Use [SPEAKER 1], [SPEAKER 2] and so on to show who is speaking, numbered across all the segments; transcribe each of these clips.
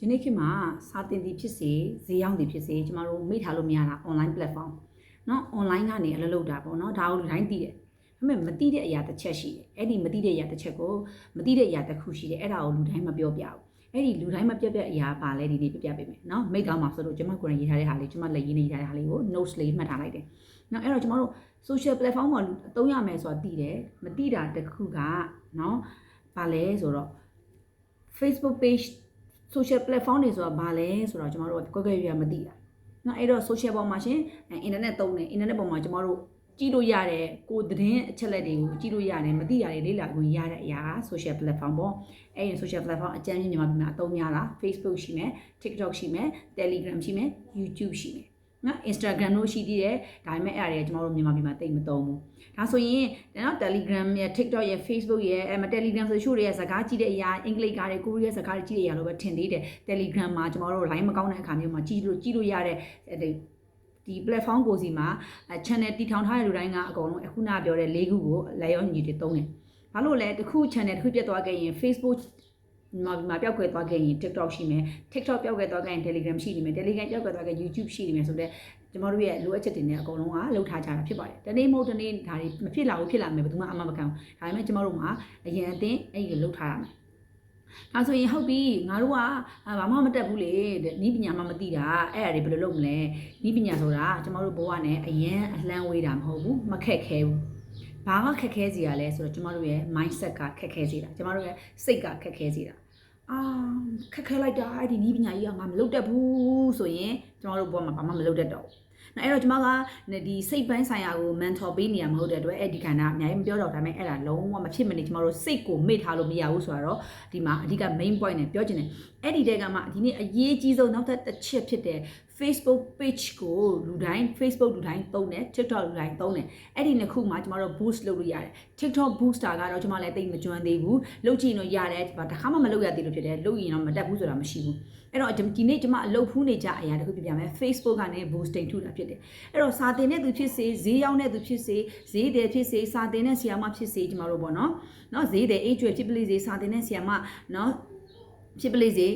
[SPEAKER 1] ယနေ့ခေတ်မှာစာသင်သည်ဖြစ်စေဈေးရောင်းသည်ဖြစ်စေကျမတို့မိထားလို့မရတာ online platform เนาะ online ကနေအလုပ်လုပ်တာပေါ့เนาะဒါကိုလူတိုင်းသိတယ်ဒါပေမဲ့မသိတဲ့အရာတစ်ချက်ရှိတယ်အဲ့ဒီမသိတဲ့အရာတစ်ချက်ကိုမသိတဲ့အရာတစ်ခုရှိတယ်အဲ့ဒါကိုလူတိုင်းမပြောပြဘူးအဲ့ဒီလူတိုင်းမပြတ်ပြတ်အရာပါလဲဒီနေ့ပြပြပေးမယ်เนาะမိတ်ကောင်းမှာဆိုတော့ကျမကိုယ်တိုင်ရေးထားတဲ့ဟာလေးကျမလက်ရင်းနဲ့ရေးထားတဲ့ဟာလေးကို notes လေးမှတ်ထားလိုက်တယ်เนาะအဲ့တော့ကျမတို့ social platform မှာအသုံးရမယ်ဆိုတာသိတယ်မသိတာတစ်ခုကเนาะပါလဲဆိုတော့ Facebook page social platform တွေဆိုတာဘာလဲဆိုတော့ကျွန်တော်တို့ကွက်ကွက်ရရမသိတာနော်အဲ့တော့ social ပေါ်မှာရှင် internet သုံးတယ် internet ပေါ်မှာကျွန်တော်တို့ကြည့်လို့ရတယ်ကိုသတင်းအချက်လက်တွေကိုကြည့်လို့ရတယ်မသိရတယ်လေ့လာခွင့်ရတဲ့အရာ social platform ပေါ့အဲ့ဒီ social platform အကြမ်းမြင်မြန်မာပြည်မှာအသုံးများတာ Facebook ရှိမယ် TikTok ရှိမယ် Telegram ရှိမယ် YouTube ရှိမယ် နော် Instagram တို့ရှိသေးတယ်ဒါပေမဲ့အဲ့အရာတွေကကျွန်တော်တို့မြန်မာပြည်မှာတိတ်မသုံးဘူးဒါဆိုရင်နော် Telegram ရဲ့ TikTok ရဲ့ Facebook ရဲ့အဲ Telegram ဆိုရှို့ရဲ့စကားကြည့်တဲ့အရာအင်္ဂလိပ်ကားတွေကိုရီးယားစကားတွေကြည့်တဲ့အရာလို့ပဲထင်သေးတယ် Telegram မှာကျွန်တော်တို့ line မကောင်းတဲ့အခါမျိုးမှာကြည့်လို့ကြည့်လို့ရတဲ့ဒီ platform ကိုစီမှာ channel တည်ထောင်ထားတဲ့လူတိုင်းကအကုန်လုံးအခုနပြောတဲ့၄ခုကိုလက်ရောညီတွေသုံးတယ်ဘာလို့လဲတခု channel တစ်ခုပြတ်သွားခဲ့ရင် Facebook မှာမှာပျောက်ကွယ်သွားခဲ့ရင် TikTok ရှိမယ် TikTok ပျောက်ကွယ်သွားခဲ့ရင် Telegram ရှိနေမယ် Telegram ပျောက်ကွယ်သွားခဲ့ရင် YouTube ရှိနေမယ်ဆိုတော့ကျမတို့ရဲ့လိုအပ်ချက်တွေနဲ့အကုန်လုံးကလှုပ်ထားကြတာဖြစ်ပါတယ်။တနေ့မဟုတ်တနေ့ဒါတွေမဖြစ်လာဘူးဖြစ်လာမယ်ဘယ်သူမှအမှမခံဘူး။ဒါပေမဲ့ကျမတို့မှာအရင်အသင်းအဲ့ဒီလှုပ်ထားရမယ်။ဒါဆိုရင်ဟုတ်ပြီငါတို့ကဘာမှမတက်ဘူးလေနီးပညာမှမသိတာအဲ့အရာတွေဘယ်လိုလုပ်မလဲနီးပညာဆိုတာကျမတို့ဘဝနဲ့အရင်အလှမ်းဝေးတာမဟုတ်ဘူးမခက်ခဲဘူး။ ဘာကခက်ခဲစီရလဲဆိုတော့ကျမတို့ရဲ့ mindset ကခက်ခဲစီတာကျမတို့ရဲ့စိတ်ကခက်ခဲစီတာအာခက်ခဲလိုက်တာအဲ့ဒီနီးပညာကြီးကငါမလုပ်တတ်ဘူးဆိုရင်ကျမတို့ဘဝမှာဘာမှမလုပ်တတ်တော့ဘူး။အဲ့တော့ကျွန်မကဒီစိတ်ပိုင်းဆိုင်ရာကို mentor ပေးနေရမဟုတ်တဲ့အတွက်အဲ့ဒီခန္ဓာအများကြီးမပြောတော့ဒါပေမဲ့အဲ့ဒါလုံးဝမဖြစ်မနေကျွန်တော်တို့စိတ်ကိုမေ့ထားလို့မရဘူးဆိုတော့ဒီမှာအဓိက main point နဲ့ပြောချင်တယ်အဲ့ဒီတဲကမှဒီနေ့အရေးကြီးဆုံးနောက်ထပ်တစ်ချက်ဖြစ်တဲ့ Facebook page ကိုလူတိုင်း Facebook လူတိုင်းသုံးတယ် TikTok လူတိုင်းသုံးတယ်အဲ့ဒီနှစ်ခုမှာကျမတို့ boost လုပ်လို့ရတယ် TikTok booster ကတော့ကျမလည်းတိတ်မကျွမ်းသေးဘူးလုပ်ကြည့်လို့ရတယ်ဒါတခါမှမလုပ်ရသေးလို့ဖြစ်တယ်လုပ်ရင်တော့မတက်ဘူးဆိုတာမရှိဘူးအဲ့တော့ဒီနေ့ကျမအလုပ်ဖူးနေကြအရာတခုပြပြမယ် Facebook ကနေ boosting ထူတာဖြစ်တယ်အဲ့တော့စာတင်တဲ့သူဖြစ်စေဈေးရောက်တဲ့သူဖြစ်စေဈေးတယ်ဖြစ်စေစာတင်တဲ့ဆရာမဖြစ်စေကျမတို့ပေါ့နော်နော်ဈေးတယ်အေးကျွဲဖြစ်ပလိစေစာတင်တဲ့ဆရာမနော်ဖြစ်ပလိစေ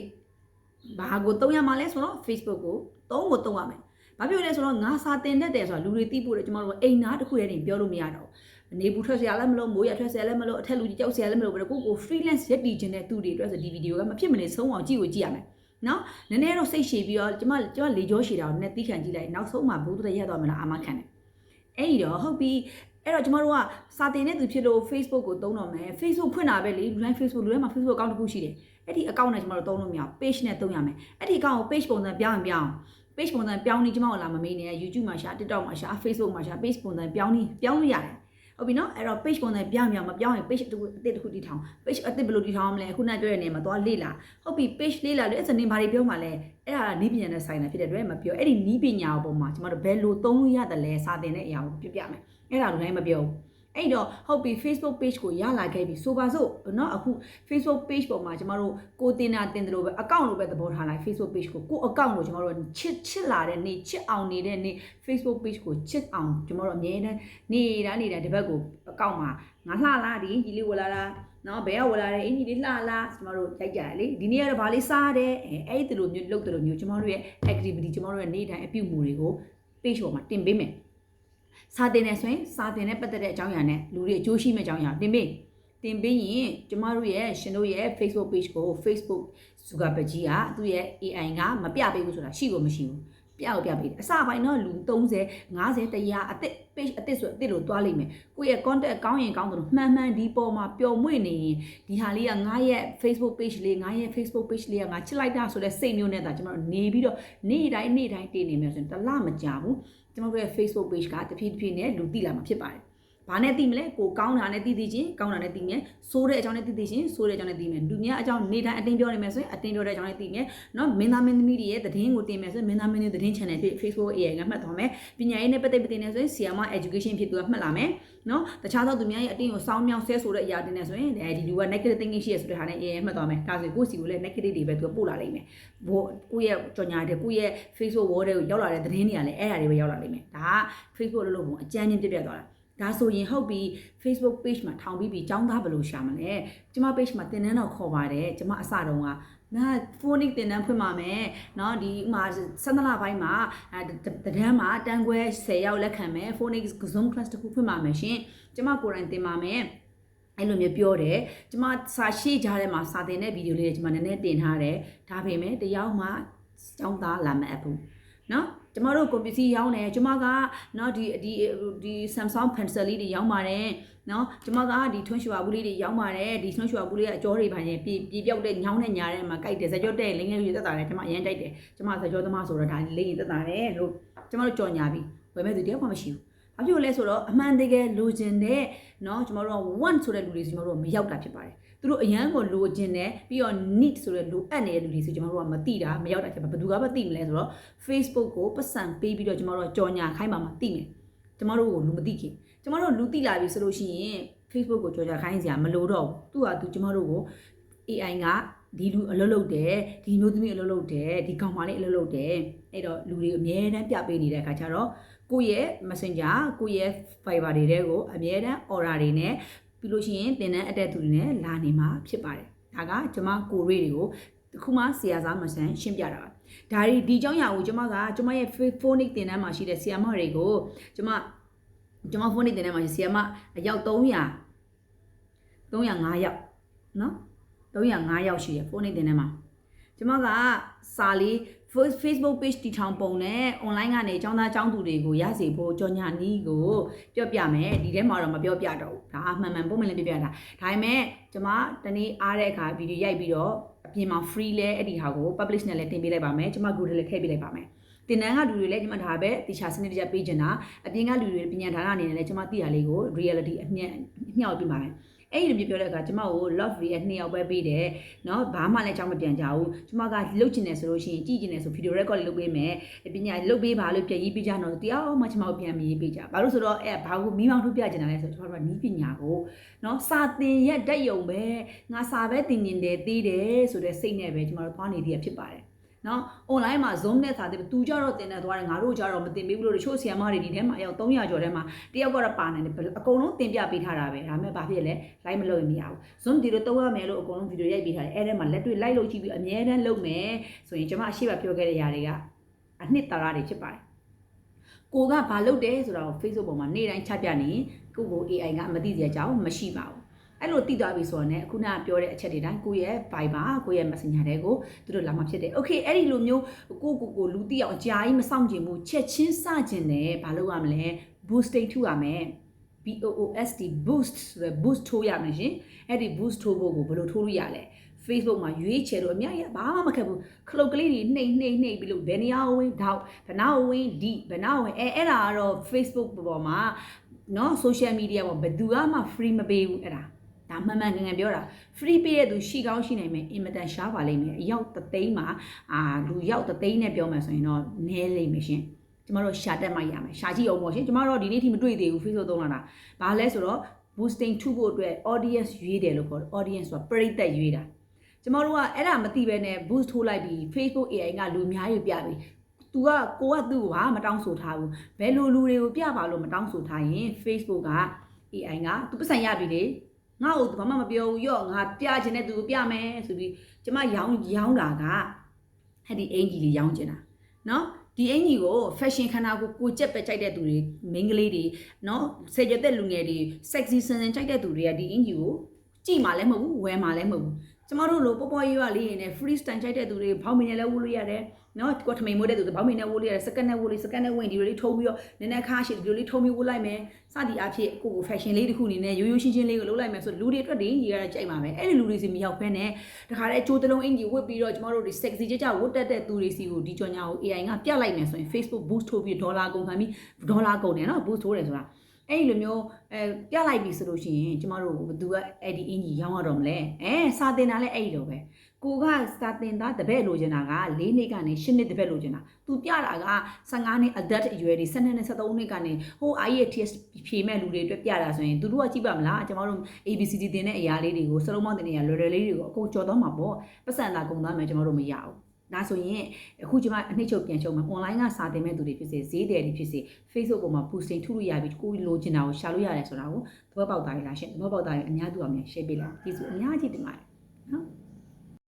[SPEAKER 1] ဘာကိုသုံးရမှာလဲဆိုတော့ Facebook ကိုသုံးကိုသုံးရမယ်။ဘာဖြစ်လဲဆိုတော့ငါစာတင်တတ်တယ်ဆိုတာလူတွေသိဖို့လေကျမတို့အိမ်သားတစ်ခုတည်းနေပြောလို့မရတော့ဘူး။နေဘူးထွက်စရာလည်းမလို့မိုးရထွက်စရာလည်းမလို့အထက်လူကြီးကြောက်စရာလည်းမလို့ဘယ်ကိုကို freelance ရက်တည်ခြင်းတဲ့သူတွေအတွက်ဆိုဒီဗီဒီယိုကမဖြစ်မနေဆုံးအောင်ကြည့်ကိုကြည့်ရမယ်။နော်နည်းနည်းတော့စိတ်ရှည်ပြီးတော့ကျမကျမလေကြောရှည်တာကိုနည်းသိခံကြည့်လိုက်နောက်ဆုံးမှဘုဒ္ဓရက်သွားမလားအာမခံတယ်။အဲ့ဒီတော့ဟုတ်ပြီအဲ့တော့ကျမတို့ကစာတင်တဲ့သူဖြစ်လို့ Facebook ကိုသုံးတော့မယ် Facebook ဖွင့်တာပဲလေလူတိုင်း Facebook လူတိုင်းမှာ Facebook account တစ်ခုရှိတယ် အဲ့ဒီ account နဲ့ကျမတို့သုံးလို့မရဘူး page နဲ့သုံးရမယ်အဲ့ဒီ account ကို page ပုံစံပြောင်းရင်ပြောင်း page ပုံစံပြောင်းနေကျမတို့လာမမေးနဲ့ YouTube မှာရှာ TikTok မှာရှာ Facebook မှာရှာ page ပုံစံပြောင်းနေပြောင်းလို့ရတယ်ဟုတ်ပြီနော်အဲ့တော့ page ပုံစံပြောင်းပြောင်းမပြောင်းရင် page တစ်ခုအသစ်တစ်ခုတည်ထောင် page အသစ်ဘယ်လိုတည်ထောင်မလဲအခုနပြောရနေမှာသွားလေ့လာဟုတ်ပြီ page လေ့လာလေအဲ့စနေဘာတွေပြောမှလဲအဲ့ဒါနီးပညာနဲ့ဆိုင်တာဖြစ်တဲ့အတွက်မပြောအဲ့ဒီနီးပညာအပေါ်မှာကျမတို့ဘယ်လိုသုံးလို့ရတယ်လဲစာတင်တဲ့အရာကိုပြပြမယ်အဲ့ဒါလူတိုင်းမပြောဘူး အဲ့တော့ဟုတ်ပြီ Facebook page ကိုရလာခဲ့ပြီဆိုပါစို့เนาะအခု Facebook page ပေါ်မှာကျမတို့ကိုတင်တာတင်တယ်လို့ပဲ account လို့ပဲသဘောထားလိုက် Facebook page ကိုကို account လို့ကျမတို့ချစ်ချစ်လာတဲ့နေ့ချစ်အောင်နေတဲ့နေ့ Facebook page ကိုချစ်အောင်ကျမတို့အမြဲတမ်းနေတာနေတာဒီဘက်ကို account မှာငါလှလားဒီကြီးလေးဝလာလားနော်ဘယ်ကဝလာတယ်အင်ကြီးလေးလှလားကျမတို့ရိုက်ကြတယ်လေဒီနေ့ကတော့ဗာလေးစားတယ်အဲအဲ့ဒီလိုမျိုးလုပ်တယ်လို့မျိုးကျမတို့ရဲ့ activity ကျမတို့ရဲ့နေ့တိုင်းအပြုအမူတွေကို page ပေါ်မှာတင်ပေးမယ် စာတင်နေဆိုရင်စာတင်နဲ့ပတ်သက်တဲ့အကြောင်းအရာနဲ့လူတွေအကျိုးရှိမဲ့အကြောင်းအရာတင်ပေးတင်ပေးရင်ကျမတို့ရဲ့ရှင်တို့ရဲ့ Facebook page ကို Facebook ဇူကာပကြီးကသူ့ရဲ့ AI ကမပြပေးဘူးဆိုတာရှိကိုမရှိဘူးပြအောင်ပြပေးတယ်အစပိုင်းတော့လူ30 50 100အစ်စ် page အစ်စ်ဆိုအစ်စ်လို့တွားလိမ့်မယ်ကိုယ့်ရဲ့ contact ကောင်းရင်ကောင်းတယ်လို့မှန်မှန်ဒီပေါ်မှာပျော်မွေ့နေရင်ဒီဟာလေးကငါရဲ့ Facebook page လေးငါရဲ့ Facebook page လေးကငါချစ်လိုက်တာဆိုတဲ့စိတ်မျိုးနဲ့ဒါကျွန်တော်နေပြီးတော့နေ့တိုင်းနေ့တိုင်းတည်နေမယ်ဆိုရင်တလမကြဘူး ကျွန်တော်တို့ရဲ့ Facebook page ကတဖြည်းဖြည်းနဲ့လူသိလာမှာဖြစ်ပါတယ် ဘာနဲ့သိမလဲကိုကောင်းတာနဲ့သိသိချင်းကောင်းတာနဲ့သိမယ်ဆိုးတဲ့အကြောင်းနဲ့သိသိချင်းဆိုးတဲ့အကြောင်းနဲ့သိမယ်လူများအကြောင်းနေတိုင်းအတင်းပြောနေမယ်ဆိုရင်အတင်းပြောတဲ့အကြောင်းနဲ့သိမယ်နော်မင်းသားမင်းသမီးတွေရဲ့သတင်းကိုတင်မယ်ဆိုရင်မင်းသားမင်းသမီးသတင်း channel ဖြစ် Facebook AI ကမှတ်သွားမယ်ပညာရေးနဲ့ပတ်သက်ပြီးတင်နေဆိုရင် CMA Education ဖြစ်သူကမှတ်လာမယ်နော်တခြားသောသူများရဲ့အတင်းကိုစောင်းမြောင်းဆဲဆိုတဲ့အရာတင်နေဆိုရင်ဒီလူက negative thinking ရှိရဆိုတဲ့ဟာနဲ့ AI မှတ်သွားမယ်ဒါဆိုကိုယ့်စီကိုလည်း negative တွေပဲသူကပို့လာလိမ့်မယ်ဘို့ကိုယ့်ရဲ့ကြော်ညာတဲ့ကိုယ့်ရဲ့ Facebook wall တွေကိုရောက်လာတဲ့သတင်းတွေကလည်းအဲ့ဒါတွေပဲရောက်လာလိမ့်မယ်ဒါက Facebook လို့လို့ဘုံအကြမ်းချင်းပြပြသွားတာ ဒါဆိုရင်ဟုတ်ပြီ Facebook page မှာထောင်ပြီးပြီးចောင်းသားဘယ်လိုရှာမလဲကျမ page မှာတင်နန်းတော့ခေါ်ပါတယ်ကျမအစတုန်းက နာဖုန်းနစ်တင်တန်းဖွင့်ပါမယ်เนาะဒီဥမာ17လပိုင်းမှာအဲတဒန်းမှာတန်ခွဲ10ရောက်လက်ခံမယ်ဖုန်းနစ် Zoom class တစ်ခုဖွင့်ပါမယ်ရှင်ကျမကိုယ်တိုင်တင်ပါမယ်အဲ့လိုမျိုးပြောတယ်ကျမစာရှိကြတဲ့မှာစာတင်တဲ့ဗီဒီယိုလေးတွေကျမနည်းနည်းတင်ထားတယ်ဒါပေမဲ့တယောက်မှကျောင်းသားလာမအပ်ဘူးเนาะ ကျမတို့ကွန်ပျူတာရောင်းတယ်ကျမကเนาะဒီဒီဒီ Samsung pencil လေးတွေရောင်းပါတယ်နော်ကျမကဒီထွန်းရွှာဘူးလေးတွေရောင်းပါတယ်ဒီထွန်းရွှာဘူးလေးကအကျော်တွေပါရင်ပြေပြေပြောက်တဲ့ညောင်းတဲ့ညာထဲမှာကြိုက်တယ်ဇကြောတဲ့လင်းငယ်ရွေသက်တာတယ်ကျမအရင်ကြိုက်တယ်ကျမဇကြောသမားဆိုတော့ဒါလိမ့်ရင်သက်တာတယ်လို့ကျမတို့ကြော်ညာပြီးဝယ်မဲ့သူတယောက်မှမရှိဘူး။ ဘာဖြစ်လို့လဲဆိုတော့အမှန်တကယ်လိုချင်တဲ့เนาะကျမတို့က want ဆိုတဲ့လူတွေကျမတို့ကမရောက်တာဖြစ်ပါတယ်။သူတို့အရန်ကိုလိုချင်တယ်ပြီးတော့ need ဆိုတဲ့လိုအပ်နေတဲ့လူတွေဆိုကျမတို့ကမသိတာမရောက်တာဖြစ်ပါဘယ်သူကမှသိမလဲဆိုတော့ Facebook ကိုပတ်စံပေးပြီးတော့ကျမတို့ကကြော်ညာခိုင်းပါမှသိမယ်။ကျမတို့ကိုလူမသိခင်ကျမတို့လူသိလာပြီဆိုလို့ရှိရင် Facebook ကိုကြော်ကြခိုင်းစရာမလိုတော့ဘူးသူကသူကျမတို့ကို AI ကဒီလူအလုပ်လုပ်တယ်ဒီမျိုးသမီးအလုပ်လုပ်တယ်ဒီကောင်မလေးအလုပ်လုပ်တယ်အဲ့တော့လူတွေအများတန်းပြပေးနေတဲ့အခါကျတော့ ကိုယ့်ရဲ့ Messenger ကိုယ့်ရဲ့ Viber တွေတဲကိုအများတန်း order တွေနဲ့ပြီးလို့ရှိရင်တင်တန်းအတက်သူတွေနဲ့လာနေမှာဖြစ်ပါတယ်ဒါကကျမကိုရေးတွေကိုတခုမှဆရာစားမဆန်ရှင်းပြတာပါဒါဒီဒီเจ้าညာကိုကျမကကျမရဲ့ phonic တင်တန်းမှာရှိတဲ့ဆရာမတွေကိုကျမကျမ phonic တင်တန်းမှာရှိဆရာမအယောက်300 305ယောက်နော်305ယောက်ရှိရယ်ဖုန်းနဲ့တင်ထဲမှာကျွန်မကစာလေး Facebook page တီထောင်ပုံနဲ့ online ကနေចောင်းသားចောင်းသူတွေကိုရစေဖို့ကြော်ညာနီးကိုပြောပြမယ်ဒီထဲမှာတော့မပြောပြတော့ဘူးဒါအမှန်မှန်ပုံမှန်လေးပြပြတာဒါပေမဲ့ကျွန်မတနေ့အားတဲ့အခါဗီဒီယိုရိုက်ပြီးတော့အပြင်မှာ free လဲအဲ့ဒီဟာကို publish နဲ့လည်းတင်ပေးလိုက်ပါမယ်ကျွန်မ group ထဲလည်းထည့်ပေးလိုက်ပါမယ်တင်နန်းကလူတွေလည်းကျွန်မဒါပဲတေချာစနစ်တကျပေးချင်တာအပြင်ကလူတွေပညာဌာနအနေနဲ့လည်းကျွန်မသိရလေးကို reality အမြတ်အမြောက်ပြပါမယ် အဲ့ဒီလိုမျိုးပြောတဲ့အခါကျမကို love react နှစ်ယောက်ပဲပေးတယ်เนาะဘာမှလည်းအကြောင်းမပြန်ကြဘူးကျမကလှုပ်ချင်တယ်ဆိုလို့ရှိရင်ကြည့်ချင်တယ်ဆို video record လေးလုပ်ပေးမယ်ပညာလှုပ်ပေးပါလို့ပြန်ရေးပေးကြတော့တရားမှကျမကိုပြန်ရေးပေးကြဘာလို့ဆိုတော့အဲ့ဘာကိုမိမောင်ထုတ်ပြချင်တာလဲဆိုတော့ကျမတို့ကနီးပညာကိုเนาะစာသင်ရက်တက်ယုံပဲငါစာပဲသင်နေတယ်သေးတယ်ဆိုတဲ့စိတ်နဲ့ပဲကျမတို့သွားနေသေးရဖြစ်ပါတယ် နော် online မှာ Zoom နဲ့စာတယ်သူကြတော့တင်နေသွားတယ်ငါတို့ကြတော့မတင်ပေးဘူးလို့တချို့ဆီယမ်မတွေဒီထဲမှာအယောက်300ကျော်ထဲမှာတယောက်ကတော့ပါနေတယ်အကုန်လုံးတင်ပြပေးထားတာပဲဒါပေမဲ့ဘာဖြစ်လဲ live မလုပ်ရင်မရဘူး Zoom ဒီလိုတုံးရမယ်လို့အကုန်လုံးဗီဒီယိုရိုက်ပေးထားတယ်အဲ့ထဲမှာလက်တွေ့ live လုပ်ကြည့်ပြီးအမြဲတမ်းလုပ်မယ်ဆိုရင်ကျွန်မအရှိမပြောခဲ့တဲ့ຢာတွေကအနှစ်သာရတွေဖြစ်ပါတယ်ကိုကဘာလုပ်တယ်ဆိုတော့ Facebook ပေါ်မှာနေ့တိုင်းချပြနေကိုကို AI ကမသိစရာအကြောင်းမရှိပါဘူး အဲ့လိုတည်သွားပြီဆိုတော့ねအခုနကပြောတဲ့အချက်တွေတိုင်းကိုယ့်ရဲ့ Viber ကိုယ့်ရဲ့ Messenger တွေကိုသူတို့လာမှဖြစ်တယ်။ Okay အဲ့ဒီလိုမျိုးကိုကိုကိုလူတိအောင်အကြာကြီးမဆောင်ကျင်ဘူးချက်ချင်းစကျင်တယ်ဘာလုပ်ရမလဲ boosting ထုရမယ် BOOST boost ဆိုတဲ့ boost ထိုးရမယ်ရှင်။အဲ့ဒီ boost ထိုးဖို့ကိုဘယ်လိုထိုးလို့ရလဲ။ Facebook မှာရွေးချယ်လို့အများကြီးဘာမှမခက်ဘူးခလုတ်ကလေးတွေနှိမ့်နှိမ့်နှိမ့်ပြီးလို့ဘယ်နေရာဝင်ထောက်ဘယ်နာဝင်ဒီဘယ်နာဝင်အဲအဲ့ဒါကတော့ Facebook ပေါ်မှာเนาะ social media ပေါ်ဘယ်သူမှ free မပေးဘူးအဲ့ဒါ ဒါမှန်မှန်ကန်ကန်ပြောတာ free ပေးတဲ့သူရှိကောင်းရှိနိုင်မယ်အင်မတန်ရှားပါလိမ့်မယ်အယောက်တသိန်းမှာအာလူရောက်တသိန်းနဲ့ပြောမှဆိုရင်တော့နည်းလိမ့်မယ်ရှင်ကျမတို့ရှာတက်မှရမယ်ရှာကြည့်အောင်ပေါ့ရှင်ကျမတို့ဒီနေ့ထိမတွေ့သေးဘူး Facebook သုံးလာတာဘာလဲဆိုတော့ boosting ထုဖို့အတွက် audience ရွေးတယ်လို့ခေါ်တယ် audience ဆိုတာပရိသတ်ရွေးတာကျမတို့ကအဲ့ဒါမသိဘဲနဲ့ boost ထိုးလိုက်ပြီး Facebook AI ကလူအများကြီးပြပြီ။ तू ကကိုကသူ့ကိုဘာမတောင်းဆိုထားဘူး။ဘယ်လိုလူတွေကိုပြပါလို့မတောင်းဆိုထားရင် Facebook က AI က तू ပတ်စံရပြီလေ။ ငါ့ကိုဘာမှမပြောဘူးရော့ငါပြချင်တဲ့သူကိုပြမယ်ဆိုပြီးကျမရောင်းရောင်းတာကအဲ့ဒီအင်ကြီးလေးရောင်းချင်တာ။နော်ဒီအင်ကြီးကို fashion ခန္ဓာကိုကိုကြက်ပဲကြိုက်တဲ့သူတွေမိန်းကလေးတွေနော်ဆယ်ကျတဲ့လူငယ်တွေ sexy စင်စင်ကြိုက်တဲ့သူတွေကဒီအင်ကြီးကိုကြည့်မှလည်းမဟုတ်ဘူးဝယ်မှလည်းမဟုတ်ဘူးကျမတို့လိုပေါ်ပေါ်ရွာလေးရင်နဲ့ free style ကြိုက်တဲ့သူတွေဘောင်းမင်းနဲ့လည်းဝလို့ရတယ် နော်ကိုထမိန်မိုးတဲ့သူတွေဘောင်းမင်းနဲ့ဝလို့ရတယ်စကန်နဲ့ဝလို့စကန်နဲ့ဝင်ဒီလိုလေးထုံးပြီးတော့နည်းနည်းခါရှိဒီလိုလေးထုံးပြီးဝလိုက်မယ်စသည်အဖြစ်ကိုကို fashion လေးတစ်ခုအနေနဲ့ရိုးရိုးရှင်းရှင်းလေးကိုလုပ်လိုက်မယ်ဆိုလူတွေအတွက်ဒီကြီးရတဲ့ကြိုက်ပါမယ်အဲ့ဒီလူတွေစီမရောက်ဖဲနဲ့တခါတည်းအချိုးတလုံးအင်ကြီးဝတ်ပြီးတော့ကျမတို့ဒီ sexy ကြကြဝတ်တက်တဲ့သူတွေစီကိုဒီကြော်ညာကို AI ကပြလိုက်မယ်ဆိုရင် Facebook boost ထိုးပြီးဒေါ်လာကုန်ခံပြီးဒေါ်လာကုန်တယ်နော် boost ထိုးတယ်ဆိုတာအဲ့ဒီလိုမျိုးအဲပြလိုက်ပြီဆိုလို့ရှိရင်ကျမတို့ဘသူကအဲ့ဒီအင်ကြီးရောင်းရတော့မလဲအဲစာတင်တာလည်းအဲ့ဒီလိုပဲ ကိုကစာတင်သားတပည့်လိုချင်တာက၄နှစ်ကနေ၈နှစ်တပည့်လိုချင်တာသူပြတာက15နှစ် adult အရွယ်တွေ12နှစ်13နှစ်ကနေဟို IELTS ဖြေမဲ့လူတွေအတွက်ပြတာဆိုရင်သူတို့ကကြည့်ပါမလားကျမတို့ ABCD တင်တဲ့အရာလေးတွေကိုစလုံးမောင်းတင်တဲ့အရာလွယ်လွယ်လေးတွေကိုအကုန်ကြော်သွားမှာပေါ့ပတ်စံသာကုန်သွားမယ်ကျမတို့မရဘူးဒါဆိုရင်အခုကျမအနှစ်ချုပ်ပြန်ချုပ်မှာ online ကစာတင်မဲ့သူတွေဖြစ်စေဈေးတယ်တွေဖြစ်စေ Facebook ပေါ်မှာ posting ထုလို့ရပြီကိုလိုချင်တာကိုရှာလို့ရတယ်ဆိုတာကိုသဘောပေါက်သားရလားရှင်သဘောပေါက်သားရင်အများသူအများ share ပေးလိုက်ကျေးဇူးအများကြီးတင်ပါတယ်နော်